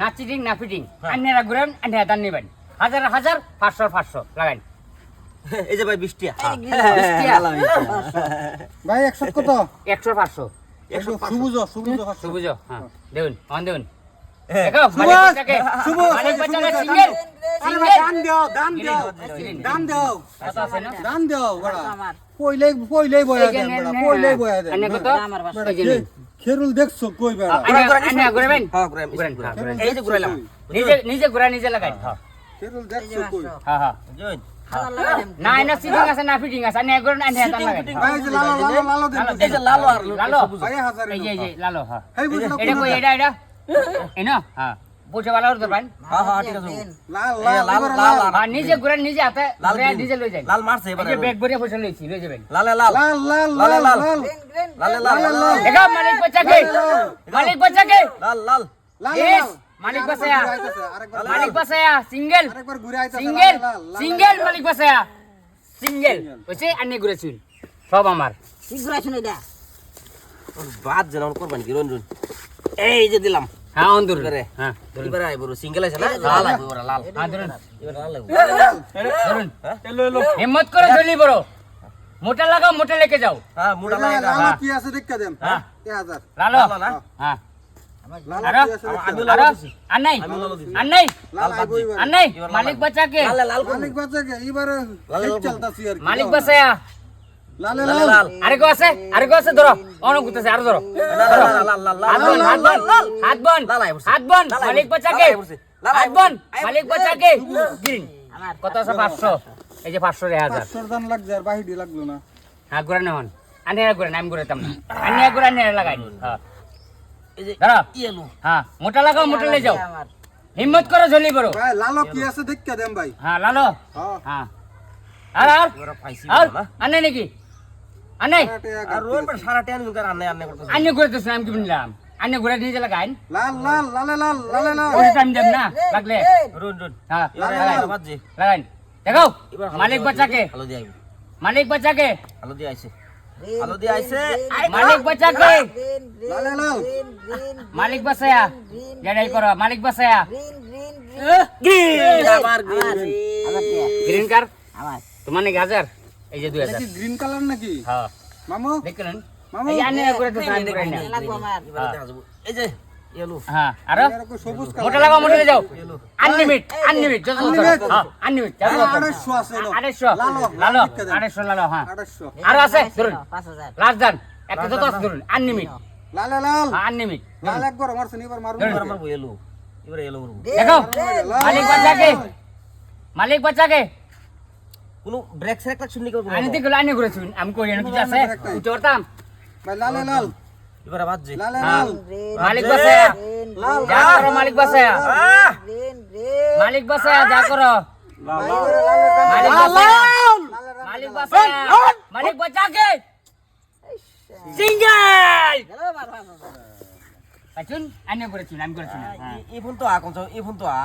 না চিটিং না ফিটিং। আন্যেরা ঘুরেন আন্যেরা দান নেবেন। হাজার হাজার পাঁচশো পাঁচশো লাগাইন। এই যে ভাই বৃষ্টিয়া বৃষ্টিয়া। ভাই একশো কত? একশো পাঁচশো। একশো সবুজ সবুজ সবুজ হ্যাঁ। দেখুন অন দেখুন হ্যাঁ। বয়া দেন বয়া দেন। খেরুল দেখছ? কই বেড়া? আন্যা আন্যা ঘুরাবেন হ্যাঁ ঘুরাই ঘুরেন হ্যাঁ। এই যে ঘুরাইলাম। নিজে নিজে ঘুরা নিজে লাগাই। হ্যাঁ। খেরুল দেখছ কই? হ্যাঁ হ্যাঁ। জয় না সিটিং আছে না ফিটিং আছে। আন্যা ঘুরেন আন্যা দান লাগাই। এই যে লালো লালো লালো দেন এই যে লালো আর লালো। ভাই হাজার এই যে এই যে লালো হ্যাঁ। এই বুঝলো এটা কই? এটা এটা? এনো? হ্যাঁ। পয়সা ভালো হতে পারেন হ্যাঁ হ্যাঁ ঠিক আছে লাল লাল লাল লাল লাল আর- হ্যাঁ নিজে ঘুরেন নিজে হাতে লাল ঘুরে green। নিজে লই যাই লাল মারছে এবারে ব্যাগ ভরে পয়সা লইছি লই যাবেন লালে লাল লাল লাল লাল লাল। লাল লাল মালিক বাচ্চাকে মালিক বাচ্চাকে লাল লাল লাল মালিক বাসায়া। মালিক বাসায়া সিঙ্গেল আরেকবার ঘুরে আইতাছে, সিঙ্গেল সিঙ্গেল মালিক বাসায়া সিঙ্গেল ঘুরেছুন সব আমার বাদ যেন করবেন কি রঞ্জন এই যে দিলাম হ্যাঁ অন ধরুন। হ্যাঁ এবারে আইবো সিঙ্গেল আছে না? লাল আইবো এবারে লাল। হ্যাঁ ধরুন। এবারে লাল আইবো ধরুন। এলো এলো। হিম্মত করে চলি বড়। মোটা লাগাও মোটা লেকে যাও। হ্যাঁ লাগে লাল হ্যাঁ। কি আছে দেখতে দেন। হ্যাঁ। লালো। লালো না? হ্যাঁ। মালিক করব। মালিক লাল। আরেকো আছে? আরেকো আছে? ধরো। অনেক গুতেছে আরও ধরো হাত বন হাত বন হাত বন। হাত বন মালিক বাচ্চাকে হাত বন মালিক বাচ্চাকে গ্রিন কত আছে পাঁচশো এই যে পাঁচশো রে হাজার পাঁচশোর দাম লাগছে আর বাহিডি লাগল না হ্যাঁ ঘুরে আনিয়া ঘুরে আমি ঘুরেতাম না আনিয়া ঘুরে আনিয়া লাগাই হ্যাঁ এই যে ধরো ইয়েলো হ্যাঁ মোটা লাগাও মোটা লে যাও হিম্মত করো ঝলি বড় লালো কি আছে দেখতে দেন ভাই হ্যাঁ লালো হ্যাঁ হ্যাঁ আর আর আর আনে নাকি আনে। সারাটে এক আর রোন পর সারা টেন করে আন্নে আন্নে করতেছে। আনিয়া ঘুরে তো আমি কি নিলাম আনিয়া ঘুরে নিজে লাগাইন লাল লাল লালে লাল লালে লাল। ওই টাইম দেব না। লাগলে। রোন রোন হ্যাঁ বাজে লাগাইন দেখো মালিক বাচ্চাকে। আইবো। মালিক বাচ্চাকে। আলো দিয়ে আইছে। আলো দিয়ে আইছে। মালিক বাচ্চাকে। লালে লাল। মালিক বাসায়া যেটাই করো মালিক বাসায়া গ্রিন। আবার গ্রিন। গ্রিন কার? তোমার নাকি হাজার? এই যে দুই এটা হাজার। কি গ্রিন কালার নাকি? হ্যাঁ। মামু দেখলেন? মামু। এই আনে করে তো সাইন করে না এবারে দেখা যাব। এই যে ইয়েলো হ্যাঁ আরও? এরকম সবুজ মোটা লাগাও মোটা যাও আনলিমিট আনলিমিট যত হ্যাঁ আনলিমিট আছে লালো, লালো। লালো হ্যাঁ। আরও আছে? ধরুন। লাস্ট দান। একটা যত আছে ধরুন আনলিমিট লালে লাল হ্যাঁ আনলিমিট লাল একবার মারছেন এবার মারুন। এবার মারবো ইয়েলো এবারে ইয়েলো করব। দেখো। মালিক বাচ্চাকে। মালিক বাচ্চাকে। কোনো ব্রেক সেরেক লাগছুন নি আনি দেখো আনি করেছুন আমি করি না কিছু আছে? উঠে করতাম ভাই লালে লাল এবারে বাজছে লালে হ্যাঁ। লাল। মালিক বাসায়া লাল যা করো মালিক বাসায়া মালিক বাসায়া যা করো। মালিক লাল মালিক বাসায়া মালিক বাচ্চাকে সিঙ্গেল পাইছুন আনি করেছুন আমি করেছুন হ্যাঁ এই ফোন তো আ কোন এই ফোন তো আ।